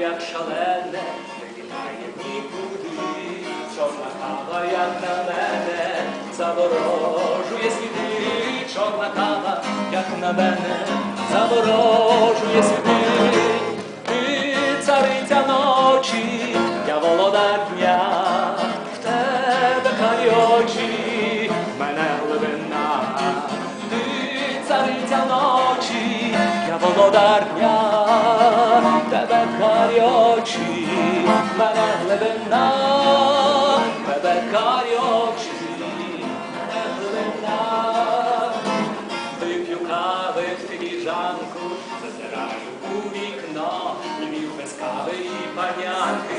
як шалене, не літає нікуди, чорна як на мене, заворожує сліди, чорна кава, як на мене, заворожує сліди. Ночі, я володар дня, в тебе карі очі, мене глибина. Ти цариця ночі, я володар дня, в тебе карі очі, мене глибина, в тебе карі очі, мене глибина. Вип'ю кави в філіжанку, зазираю у on, yeah.